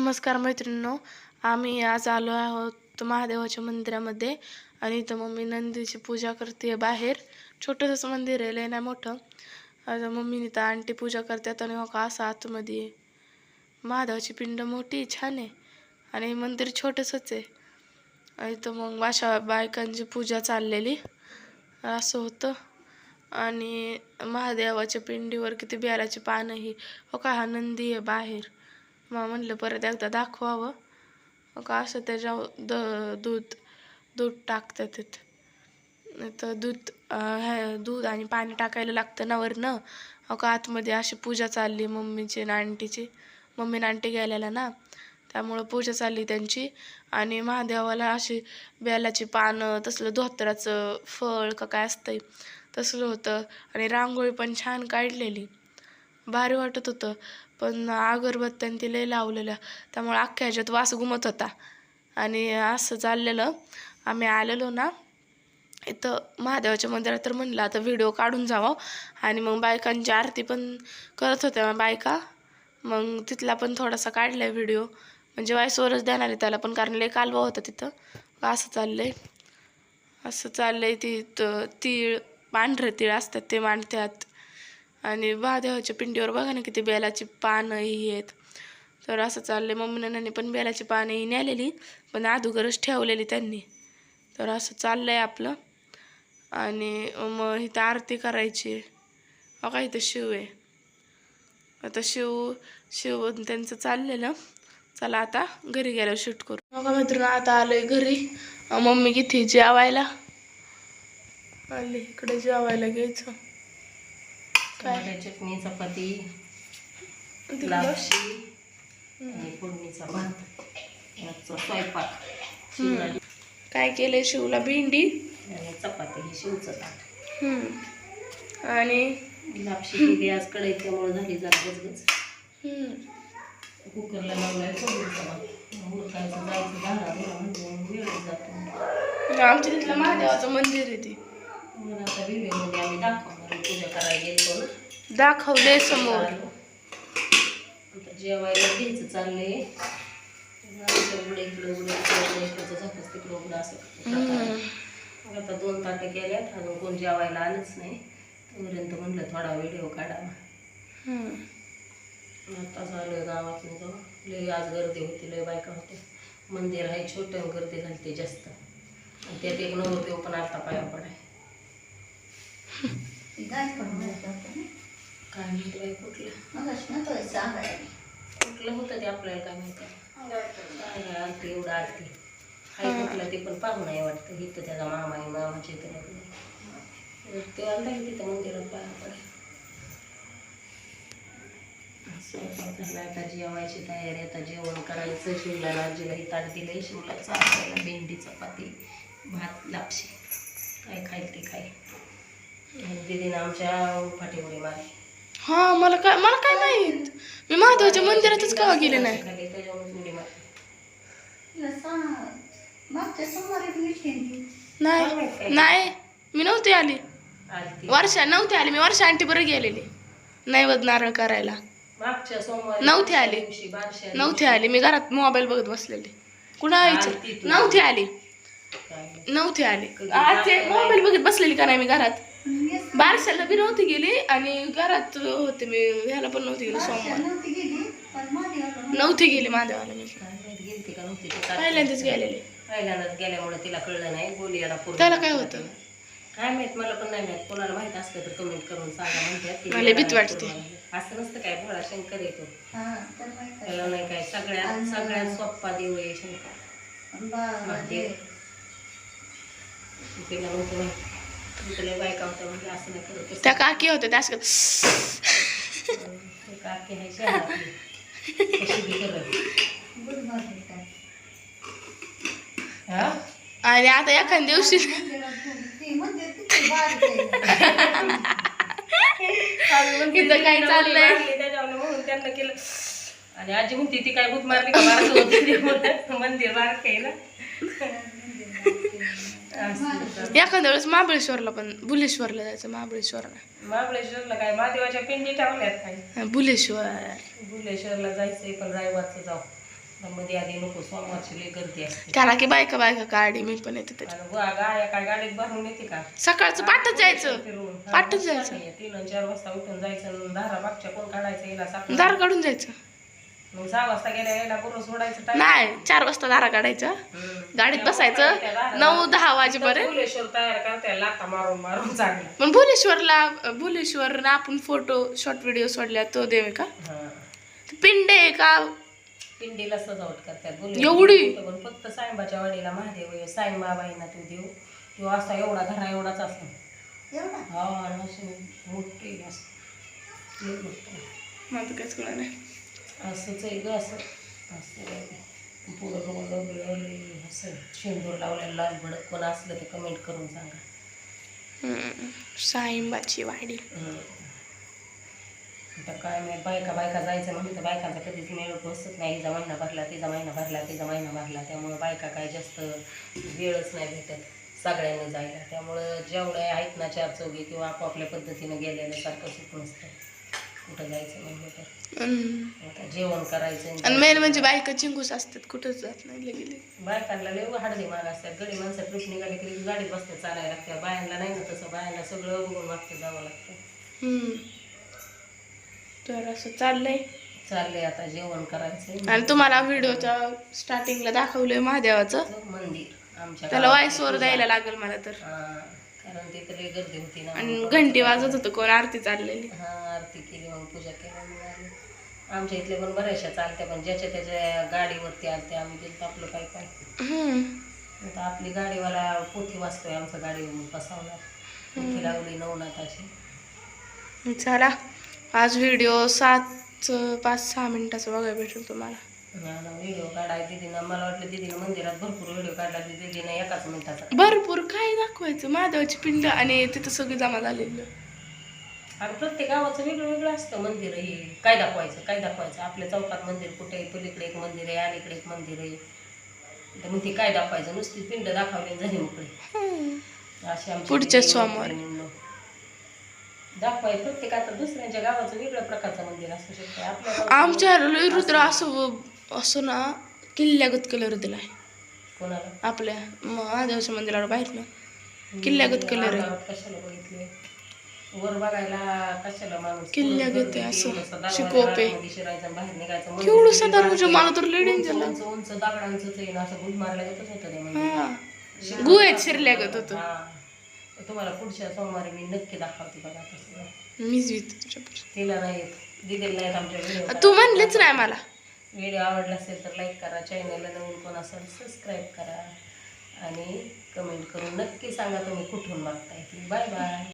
नमस्कार मैत्रिणींनो आम्ही आज आलो आहोत महादेवाच्या मंदिरामध्ये आणि इथं मम्मी नंदीची पूजा करते बाहेर. छोटंसंच मंदिर आहे लय नाही मोठं. आता मम्मीने तर आंटी पूजा करतात आणि हो का असं आतमध्ये. आहे. महादेवाची पिंड मोठी आहे, छान आहे. आणि मंदिर छोटंसंच आहे. आणि इथं मग अशा बायकांची पूजा चाललेली. असं होतं. आणि महादेवाच्या पिंडीवर किती बियाराची पानं ही. हो का हा नंदी आहे बाहेर. मग म्हणलं परत एकदा दाखवावं. मग का असं त्याच्या द दूध दूध टाकतात तिथं. तर दूध हे दूध आणि पाणी टाकायला लागतं ना वरनं का आतमध्ये अशी पूजा चालली मम्मीची आणि आंटीची. मम्मी आंटी गेलेला ना त्यामुळं पूजा चालली त्यांची. आणि महादेवाला अशी बेलाची पानं तसलं धोत्राचं फळ का काय असतंय तसलं होतं. आणि रांगोळी पण छान काढलेली. भारी वाटत होतं. पण अगरबत्त्याने ते लय लावलेल्या. त्यामुळे अख्ख्या ह्याच्यात वास घुमत होता. आणि असं चाललेलं. आम्ही आलेलो ना इथं महादेवाच्या मंदिरात तर म्हणलं आता व्हिडिओ काढून जावं. आणि मग बायकांची आरती पण करत होत्या बायका. मग तिथला पण थोडासा काढलाय व्हिडिओ. म्हणजे वायसवरच देणार आहे त्याला पण कारण लय कालवा होता तिथं. असं चाललंय. असं चाललंय ती तीळ पांढरे तीळ असतात ते मांडतात आणि महादेवाच्या पिंडीवर बघा ना किती बेलाची पानं ही आहेत. तर असं चाललं मम्मी नानी पण बेलाची पानं ही नेलेली पण अगोदरच ठेवलेली त्यांनी. तर असं चाललंय आपलं. आणि मग इथं आरती करायची. बघा इथं शिव आहे. आता शिव शिव त्यांचं चाललेलं. चला आता घरी गेल्यावर शूट करू. बघा मित्र आता आलोय घरी. मम्मी किती जेवायला? आली इकडे जेवायला घ्यायचं. काय टमाटर चटणी चपाती? लापशी आणि फोडणीचा भात. याचा स्वयंपाक. काय केलंय शिवला? भेंडी? आणि चपाती ही शिवचं ताट. आणि? लापशी केली आज कढई त्यामुळे झाली जरा गजगज. कुकरला लावलाय फोडणीचा भात. उरकायचं जायचं वेळ जातो. आमच्या तिथलं महादेवाचं मंदिर आहे ते. आता व्हिडिओमध्ये आम्ही दाखवणार. पूजा करायला गेलो दाखवले समोर. आता जेवायला घ्यायचं चाललंय. उघडे इकडं उघडे इकडं इकडचं झाकच तिकडं उघडं असं. आता दोन ताटं केल्यात अजून कोण जेवायला आलंच नाही. तोपर्यंत म्हणलं थोडा व्हिडिओ काढावा. आता झालं गावातून जाऊ लय आज गर्दी होती लय बायका होते मंदिर आहे छोटं गर्दी झाली ते जास्त. आणि त्यात एक नवरदेव पण आता पाया पडाय काय माहिती बाई कुठलं कुठलं होतं ते आपल्याला काय माहिती? काय आरती एवढं आरती. आहे कुठलं ते पण वाटतं. इथं त्याचा मामा आहे मामाचे. ते तिथं मंदिरात पाया आता जेवायची तयारी आता जेवण करायचं. शिवला आजीला ही ताट दिलंय शिवला चालायला भेंडी चपाती भात लापशी काय खाईल ते खाईल. आणि दीदीनं आमच्या फाटीमुळे मारली हा मला काय मला काय माहीत? मी महादेवाच्या मंदिरातच कवा गेले नाही? खाली त्याच्यावर उडी मारली नाही नाही मी नव्हती आली. वर्षा नव्हती आली. मी वर्षा आंटी बरं गेलेली. नैवद नारळ करायला. मागच्या सोमवारी नव्हती आली. दिवशी, नव्हती आली. मी घरात मोबाईल बघत बसलेली. कुणा तू. नव्हती आली. नव्हती आली. आज ते मोबाईल बघत बसलेली का नाही मी घरात? बारशाला बी नव्हती गेली आणि घरात होते मी ह्याला पण नव्हती गेली सोमवार. नव्हती गेली महादेवाला मी. काय माहीत गेलती का नव्हती ते काय पहिल्यांदाच गेलेली. पहिल्यांदाच गेल्यामुळे तिला कळलं नाही बोली याला पूर्ण. त्याला काय होतं? काय माहीत मला पण नाही माहीत. कोणाला माहीत असलं तर कमेंट करून सांगा म्हणतात की मला भीती वाटते. असं नसतं काय भोळा शंकर येतो. त्याला नाही काय. सगळ्यात सगळ्यात सोप्पा देव आहे शंकर. महादेव तिला नव्हतं माहीत म्हणजे. त्या काकी होत्या त्या. हा? आणि आता एखाद्या दिवशी इथं काय चाललंय? त्याच्यावर म्हणून त्यांना केलं आणि आजी म्हणते ती काय भूत मारली का मारत होती ते म्हणत, मंदिर मारत आहे ना. एखाद्या वेळेस महाबळेश्वरला पण बुलेश्वरला जायचं महाबळेश्वरला. महाबळेश्वरला काय महादेवाच्या पिंडी ठेवल्यात काय? बुलेश्वर. भुलेश्वरला जायचंय पण रायवाचं जाऊ. मध्ये आधी नको सोमवारची लई गर्दी असते. त्याला की बायका बायका गाडी मी पण येते त्याच्यात. आणि गा- गाड्या काय गाडीत भरून येते का? सकाळचं पाठच जायचं. पाठच जायचं. तीन आणि चार वाजता उठून जायचं आणि धारा मागच्या कोण काढायचं. दार काढून जायचं. मग सहा वाजता गेल्या यायला बरोबर सोडायचं time. नाही चार वाजता दारा काढायचं. हम्म. गाडीत बसायचं. नऊ दहा वाजेपर्यंत. फुलेश्वर तयार करते लाथा मारून मारून चांगला. भुलेश्वरला भुलेश्वरला आपण फोटो शॉर्ट व्हिडिओ सोडल्या तो देवे का? हा. पिंड आहे का? पिंडीला सजावट करतात. एवढी? पण फक्त साईबाच्या वाडीला महादेव आहे. साईबाबाईंना तो देव तो असा एवढा घरा एवढाच असतो. हा आणि मोठे असं लई मोठं आहे. माझं काहीच कळलं नाही. असंच आहे ग असं असं. पुढं डोळं बिळं असं शेंदूर लावलेलं लाल भडक कोण असलं ते कमेंट करून सांगा. साईबाची वाडी. आता काय नाही बायका बायका जायचं म्हणलं तर बायकांचा कधीच मेळ बसत नाही. हिचा महिना भरला तिचा महिना भरला तिचा महिना भरला. त्यामुळं बायका काय जास्त वेळच नाही भेटत सगळ्यांनी जायला. त्यामुळं जेवढे आहेत ना चार चौघी किंवा आपापल्या पद्धतीनं गेलेलं सारखं सुख नसतं कुठं जायचं म्हणलं तर. हम्म. आता जेवण करायचं आणि मेन म्हणजे बायका चिंगूस असतात कुठंच जात नाही. बायकांना लय हाडदी माग असतात. गडी माणसं ट्रिप निघाली की गाडीत बसतात चालायला लागतात. बायांना नाही ना तसं बायांना सगळं बघून वागतं जावं लागतं. हम्म. तर असं चाललंय. चाललंय आता जेवण करायचं. आणि तुम्हाला व्हिडिओच्या स्टार्टिंगला दाखवलंय महादेवाचं. मंदिर. आमच्या त्याला गावात वायस वर द्यायला लागेल मला तर. हा, लय गर्दी होती ना आणि घंटी वाजत होतं कोण आरती चाललेली. हा आरती केली मग पूजा केली मग आली. आमच्या इथले पण बऱ्याचशा चालत्या पण ज्याच्या त्याच्या गाडीवरती आलते आम्ही गेलो आपलं काय काय. आता आपली गाडीवाला पोथी वाचतोय आमच्या गाडीवर बसावणार. पोथी लावली नवनाथाची चला आज व्हिडिओ सात पाच सहा मिनिटाचा बघायला भेटेल तुम्हाला. व्हिडिओ काढाय दिदीनं. मला वाटलं दिदीनं मंदिरात भरपूर व्हिडिओ काढला. दिदीनं एकाच मिनिटाचा. भरपूर काय दाखवायचं? महादेवाची पिंड आणि तिथं सगळी जमा झालेलं. आणि प्रत्येक गावाचं वेगळं वेगळं असतं मंदिर हे. काय दाखवायचं? काय दाखवायचं? आपल्या चौकात मंदिर कुठे आहे? पलीकडे एक मंदिर आहे अलीकडे एक मंदिर आहे. तर मग ते काय दाखवायचं? नुसती पिंड दाखवली आणि झाली मोकळी. अशी आमची पुढच्या सोमवारी. दाखवायचं प्रत्येकाचं दुसऱ्यांच्या गावाचं वेगळं प्रकारचं मंदिर असू शकतं. आपल्या आमच्या रुद्र असं असं ना किल्ल्यागत कलर दिलाय. कोणाला? आपल्या महादेवाच्या मंदिरावर बाहेर ना. किल्ल्यागत कलर. आहे कशाला बघितले? वर बघायला कशाला माणूस? किल्ल्यागत आहे असं. शिकोप आहे. रातमध्ये शिरायचं बाहेर निघायचं मंदिर केवढं सदार म्हणजे मला तर लय आहे. डेंजर उंच दगडांचंच आहे ना असं होतं ते मंदिर. हा. गुहेत शिरल्यागत होतं. हा. तुम्हाला पुढच्या सोमवारी मी नक्की दाखवते बघा तसं मीच भीत तुझ्यापासून तिला नाही येत. दिदीला नाहीत आमच्या व्हिडिओ तू म्हणलीच नाही मला. व्हिडिओ आवडला असेल तर लाईक करा चॅनलला नवीन कोण असेल सबस्क्राईब करा. आणि कमेंट करून नक्की सांगा तुम्ही कुठून बघताय बाय बाय